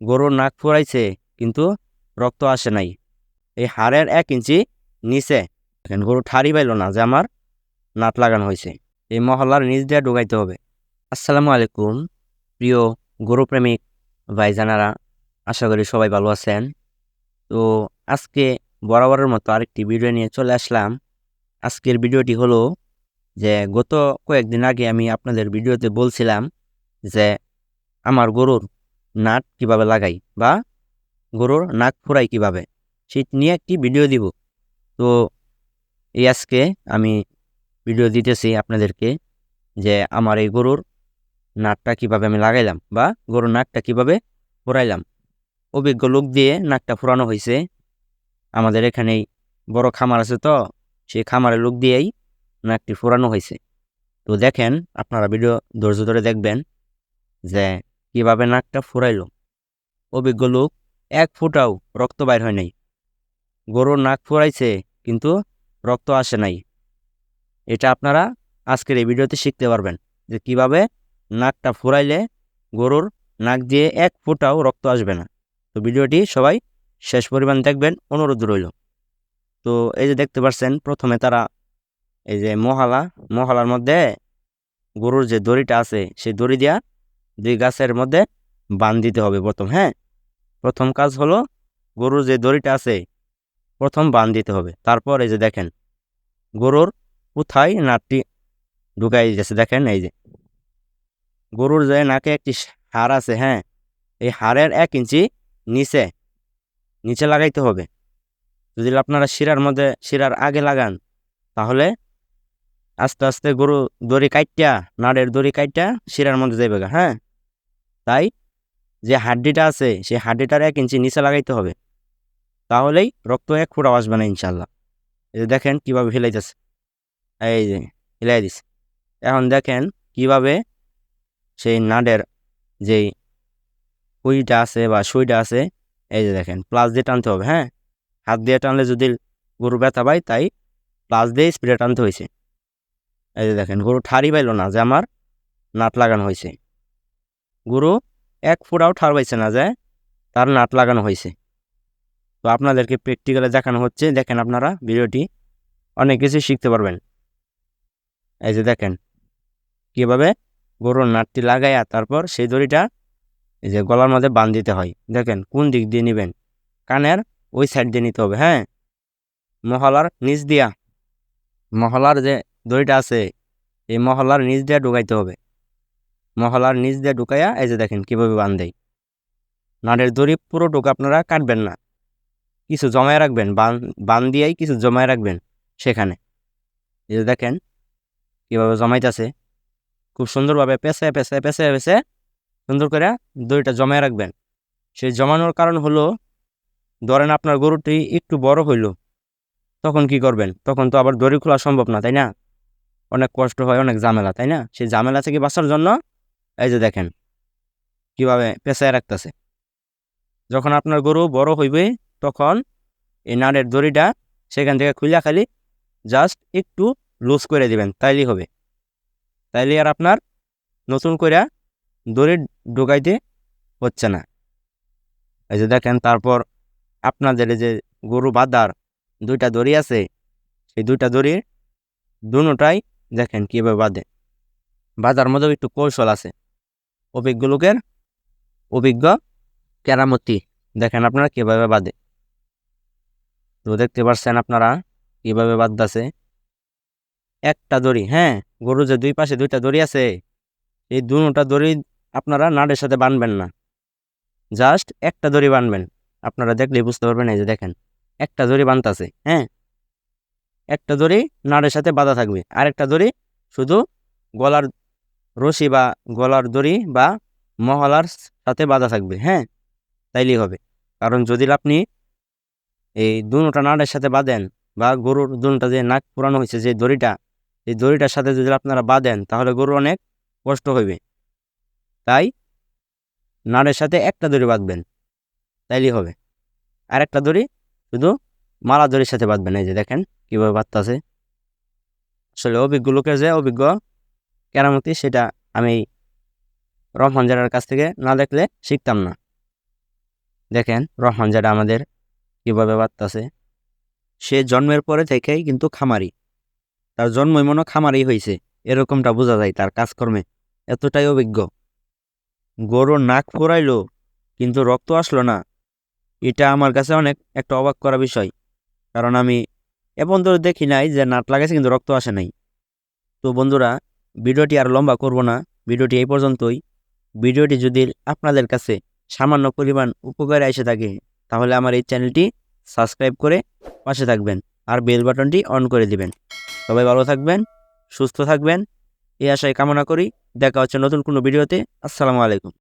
গরুর নাক ফুরাইছে, কিন্তু রক্ত আসে নাই। এই হাড়ের এক ইঞ্চি নিচে, দেখেন, গরু ঠাড়ি পাইল না যে আমার নাট লাগানো হয়েছে। এই মহল্লার নিচ দিয়ে ঢুকাইতে হবে। আসসালামু আলাইকুম, প্রিয় গরুপ্রেমিক ভাইজানারা, আশা করি সবাই ভালো আছেন। তো আজকে বরাবরের মতো আরেকটি ভিডিও নিয়ে চলে আসলাম। আজকের ভিডিওটি হলো যে, গত কয়েকদিন আগে আমি আপনাদের ভিডিওতে বলছিলাম যে, আমার গরুর নাট কীভাবে লাগাই বা গরুর নাক ফুরাই কীভাবে, সেটি নিয়ে একটি ভিডিও দিব। তো এই আজকে আমি ভিডিও দিতেছি আপনাদেরকে যে আমার এই গরুর নাকটা কীভাবে আমি লাগাইলাম বা গরুর নাকটা কীভাবে ফুরাইলাম। অভিজ্ঞ লোক দিয়ে নাকটা ফুরানো হয়েছে আমাদের এখানেই বড় খামার আছে তো, সেই খামারের লোক দিয়েই নাকটি ফুরানো হয়েছে তো দেখেন, আপনারা ভিডিও ধৈর্য ধরে দেখবেন যে কীভাবে নাকটা ফুরাইল? অভিজ্ঞ লোক এক ফুটাও রক্ত বাইর হয় নাই। গরুর নাক ফুরাইছে, কিন্তু রক্ত আসে নাই। এটা আপনারা আজকের এই ভিডিওতে শিখতে পারবেন যে কীভাবে নাকটা ফুরাইলে গরুর নাক দিয়ে এক ফুটাও রক্ত আসবে না। তো ভিডিওটি সবাই শেষ পরিমাণ দেখবেন, অনুরোধ রইল। তো এই যে দেখতে পাচ্ছেন প্রথমে তারা এই যে মহালা, মহালার মধ্যে গরুর যে দড়িটা আছে, সেই দড়ি দিয়া দুই গাছের মধ্যে বান দিতে হবে প্রথম হ্যাঁ? প্রথম কাজ হলো গরুর যে দড়িটা আছে, প্রথম বান দিতে হবে। তারপর এই যে দেখেন, গরুর কোথায় নাটটি ঢুকাই গেছে দেখেন এই যে, গরুর যে নাকে একটি হাড় আছে হ্যাঁ? এই হাড়ের এক ইঞ্চি নিচে নিচে লাগাইতে হবে। যদি আপনারা শিরার মধ্যে, শিরার আগে লাগান, তাহলে আস্তে আস্তে গরু দড়ি কাইটটা নাড়ের দড়ি কাইটটা শিরার মধ্যে যাইবে হ্যাঁ? তাই যে হাড্ডিটা আছে, সেই হাড্ডিটার এক ইঞ্চি নিচে লাগাইতে হবে। তাহলেই রক্ত এক ফুটাও আসবে না ইনশাল্লাহ এই যে দেখেন কীভাবে ফেলাইতেছে। এই যে ফেলাই দিছে। এখন দেখেন কীভাবে সেই নাডের যেই কুইটা আছে বা সুইটা আছে, এই যে দেখেন, প্লাস দিয়ে টানতে হবে হ্যাঁ? হাত দিয়ে টানলে যদি গরু ব্যথা পায়, তাই প্লাস দিয়ে স্প্রে টানতে হয়েছে এই যে দেখেন, গরু ঠাড়ি পাইল না যে আমার নাট লাগানো হয়েছে গরু, এক ফুটাও ঠার পাইছে না যে তার নাট লাগানো হয়েছে তো আপনাদেরকে প্র্যাকটিক্যালে দেখানো হচ্ছে, দেখেন আপনারা ভিডিওটি, অনেক কিছু শিখতে পারবেন। এই যে দেখেন, কীভাবে গরুর নাটটি লাগাইয়া তারপর সেই দড়িটা এই যে গলার মধ্যে বান দিতে হয়। দেখেন, কোন দিক দিয়ে নেবেন? কানের ওই সাইড দিয়ে নিতে হবে হ্যাঁ? মহলার নিচ দিয়া, মহলার যে দড়িটা আছে, এই মহলার নিচ দিয়ে ঢুকাইতে হবে। মহলার নিচ দিয়ে ঢুকাইয়া এই যে দেখেন কীভাবে বান দেয় নাটের দড়ি পুরো ঢুকা আপনারা কাটবেন না। কিছু জমায় রাখবেন, বান বান দিয়েই কিছু জমায় রাখবেন সেখানে। এই যে দেখেন কীভাবে জমাইতেছে। খুব সুন্দরভাবে পেঁচে পেঁচে পেঁচে পেঁচে সুন্দর করে দড়িটা জমায় রাখবেন। সেই জমানোর কারণ হলো, ধরেন আপনার গরুটি একটু বড় হইল, তখন কি করবেন? তখন তো আবার দড়ি খোলা সম্ভব না, তাই না? অনেক কষ্ট হয়, অনেক ঝামেলা, তাই না? সেই ঝামেলা থেকে বাঁচার জন্য এই যে দেখেন, কীভাবে পেঁচায় রাখতেছে। যখন আপনার গরু বড় হইবে, তখন এই নাড়ের দড়িটা সেখান থেকে খুলে খালি জাস্ট একটু লুজ করে দিবেন, তাইলেই হবে। তাইলে আর আপনার নতুন করে দড়ি ঢুকাইতে হচ্ছে না। এই যে দেখেন, তারপর আপনাদের যে গরু বাঁধার দুইটা দড়ি আছে, সেই দুইটা দড়ির দুটাই দেখেন কীভাবে বাঁধে। বাঁধার মধ্যেও একটু কৌশল আছে। অভিজ্ঞ লোকের অভিজ্ঞ কেরামতি। দেখেন আপনারা কীভাবে বাঁধে তো দেখতে পাচ্ছেন আপনারা কীভাবে বাঁধতেছে একটা দড়ি হ্যাঁ গরু যে দুই পাশে দুইটা দড়ি আছে, এই দুটা দড়ি আপনারা নাড়ের সাথে বানবেন না। জাস্ট একটা দড়ি বানবেন। আপনারা দেখলেই বুঝতে পারবেন, এই যে দেখেন, একটা দড়ি বানতাছে হ্যাঁ। একটা দড়ি নাড়ের সাথে বাঁধা থাকবে। আর একটা দড়ি শুধু গলার রশি বা গলার দড়ি বা মহলার সাথে বাঁধা থাকবে হ্যাঁ? তাইলেই হবে। কারণ যদি আপনি এই দুটা নাড়ের সাথে বাঁধেন বা গরুর দুটা যে নাক পুরানো হয়েছে যে দড়িটা, এই দড়িটার সাথে যদি আপনারা বাঁধেন, তাহলে গরু অনেক কষ্ট হইবে। তাই নাড়ের সাথে একটা দড়ি বাঁধবেন, তাইলেই হবে। আর একটা দড়ি শুধু মালা দড়ির সাথে বাঁধবেন, এই যে দেখেন কীভাবে বাঁধতেছে। আসলে অভিজ্ঞ লোকের যে অভিজ্ঞ কেরামতি, সেটা আমি রহমান জানার কাছ থেকে না দেখলে শিখতাম না। দেখেন রহমান যেটা আমাদের কীভাবে বাড়তেছে সে জন্মের পরে থেকেই কিন্তু খামারি। তার জন্মই মনে খামারি হয়েছে এরকমটা বোঝা যায় তার কাজকর্মে। এতটাই অভিজ্ঞ। গরুর নাক ফোরাইলো, কিন্তু রক্ত আসলো না। এটা আমার কাছে অনেক একটা অবাক করা বিষয়। কারণ আমি এ তো দেখি নাই যে নাট লাগাইছে কিন্তু রক্ত আসে নাই। তো বন্ধুরা ভিডিওটি আর লম্বা করব না, ভিডিওটি এই পর্যন্তই। ভিডিওটি যদি আপনাদের কাছে সামান্য পরিমাণ উপকারে এসে থাকে, তাহলে আমার এই চ্যানেলটি সাবস্ক্রাইব করে পাশে থাকবেন আর বেল বাটনটি অন করে দিবেন। সবাই ভালো থাকবেন, সুস্থ থাকবেন, এই আশায় কামনা করি। দেখা হচ্ছে নতুন কোনো ভিডিওতে। আসসালামু আলাইকুম।